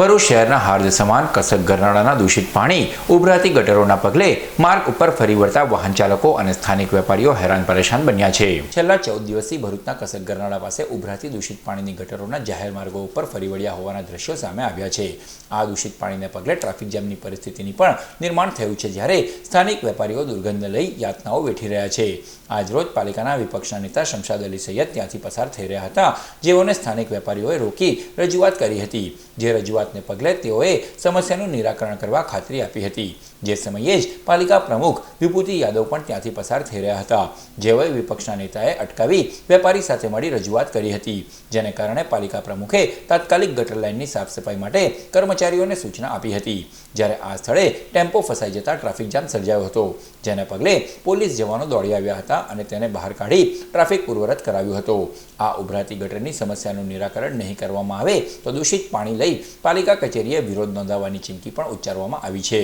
ભરૂચ શહેરના હાર્દ સમાન કસક ગરનાળાના દૂષિત પાણી ઉભરાતી ગટરોના પગલે માર્ગ ઉપર ફરી વળતા વાહન ચાલકો અને સ્થાનિક વેપારીઓ હેરાન પરેશાન બન્યા છે. છેલ્લા ચૌદ દિવસથી ભરૂચના કસક ગરનાળા પાસે ઉભરાતી દૂષિત પાણીની ગટરોના જાહેર માર્ગો ઉપર ફરી વળ્યા હોવાના દ્રશ્યો સામે આવ્યા છે. આ દૂષિત પાણીને પગલે ટ્રાફિક જામની પરિસ્થિતિની પણ નિર્માણ થયું છે, જ્યારે સ્થાનિક વેપારીઓ દુર્ગંધ લઈ યાતનાઓ વેઠી રહ્યા છે. આજરોજ પાલિકાના વિપક્ષના નેતા શમશાદ અલી સૈયદ ત્યાંથી પસાર થઈ રહ્યા હતા, જેઓને સ્થાનિક વેપારીઓએ રોકી રજૂઆત કરી હતી. જે રજૂઆતને પગલે તેઓએ સમસ્યાનું નિરાકરણ કરવા ખાતરી આપી હતી. જે સમયે જ પાલિકા પ્રમુખ વિભૂતિ યાદવ પણ ત્યાંથી પસાર થઈ રહ્યા હતા, જેઓએ વિપક્ષના નેતાએ અટકાવી વેપારી સાથે મળી રજૂઆત કરી હતી. જેને કારણે પાલિકા પ્રમુખે તાત્કાલિક ગટર લાઇનની સાફ સફાઈ માટે કર્મચારીઓને સૂચના આપી હતી. જ્યારે આ સ્થળે ટેમ્પો ફસાઈ જતા ટ્રાફિક જામ સર્જાયો હતો, જેને પગલે પોલીસ જવાનો દોડી આવ્યા હતા અને તેને બહાર કાઢી ટ્રાફિક પૂર્વરત કરાવ્યું હતું. આ ઉભરાતી ગટરની સમસ્યાનું નિરાકરણ નહીં કરવામાં આવે તો દૂષિત પાણી લઈ પાલિકા કચેરીએ વિરોધ નોંધાવવાની ચીમકી પણ ઉચ્ચારવામાં આવી છે.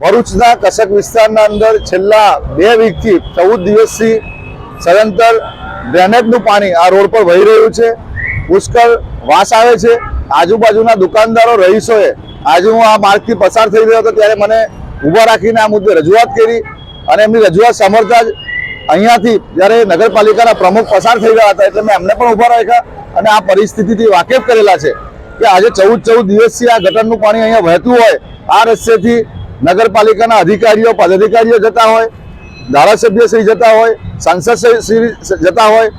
ભરૂચના કસક વિસ્તારના અંદર છેલ્લા બે વીકથી ચૌદ દિવસથી સદંતર ડ્રેનેજનું પાણી આ રોડ પર વહી રહ્યું છે. પુષ્કળ વાસ આવે છે. આજુબાજુના દુકાનદારો, રહીશોએ આજે હું આ માર્ગથી પસાર થઈ રહ્યો હતો ત્યારે મને ઊભા રાખીને આ મુદ્દે રજૂઆત કરી અને એમની રજૂઆત સાંભળતા જ અહીંયાથી જ્યારે નગરપાલિકાના પ્રમુખ પસાર થઈ રહ્યા હતા એટલે મેં એમને પણ ઊભા રાખ્યા અને આ પરિસ્થિતિથી વાકેફ કરેલા છે. કે આજે ચૌદ ચૌદ દિવસથી આ ગટરનું પાણી અહીંયા વહેતું હોય, આ રસ્તેથી નગરપાલિકાના અધિકારીઓ, પદાધિકારીઓ જતા હોય, ધારાસભ્ય શ્રી જતા હોય, સાંસદ શ્રી જતા હોય.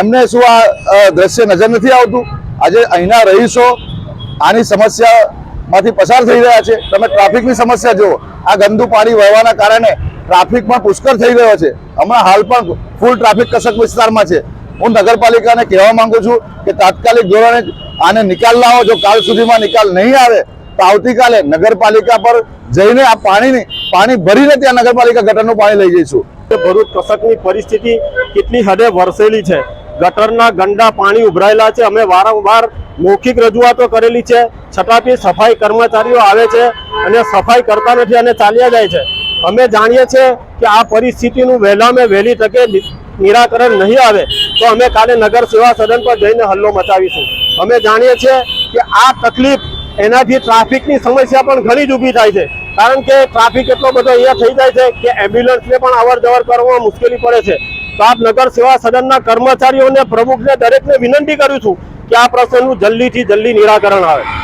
એમને શું આ દ્રશ્ય નજર નથી આવતું? આજે અહીંના રહીશો આની સમસ્યામાંથી પસાર થઈ રહ્યા છે. તમે ટ્રાફિકની સમસ્યા જુઓ. આ ગંદુ પાણી વહેવાના કારણે ટ્રાફિક પણ પુષ્કળ થઈ રહ્યો છે. હમણાં હાલ પણ ફૂલ ટ્રાફિક કસક વિસ્તારમાં છે. હું નગરપાલિકાને કહેવા માંગુ છું કે તાત્કાલિક ધોરણે આને નિકાલ લાવો. જો કાલ સુધીમાં નિકાલ નહીં આવે, તો આવતીકાલે નગરપાલિકા પર જઈને આ પાણીની, પાણી ભરીને ત્યાં નગરપાલિકા ગટરનું પાણી લઈ જઈશું. ભરૂચ કસકની પરિસ્થિતિ કેટલી હદે વરસેલી છે? ગટરના ગંદા પાણી ઉભરાયેલા છે. અમે વારંવાર મૌખિક રજૂઆતો કરેલી છે. છતાં બી સફાઈ કર્મચારીઓ આવે છે અને સફાઈ કરતા નથી અને ચાલ્યા જાય છે. અમે જાણીએ છીએ કે આ પરિસ્થિતિનું વહેલામાં વહેલી તકે નિરાકરણ નહીં આવે, તો અમે કાલે નગર સેવા સદન પર જઈને હલ્લો મચાવીશું. અમે જાણીએ છીએ કે આ તકલીફ એનાથી ટ્રાફિકની સમસ્યા પણ ઘણી જ ઊભી થાય છે. કારણ કે ટ્રાફિક એટલો બધો અહીંયા થઈ જાય છે કે એમ્બ્યુલન્સને પણ અવર જવર કરવામાં મુશ્કેલી પડે છે. તો આપ નગર સેવા સદનના કર્મચારીઓને, પ્રમુખને દરેકને વિનંતી કરું છું કે આ પ્રશ્નનું જલ્દીથી જલ્દી નિરાકરણ આવે.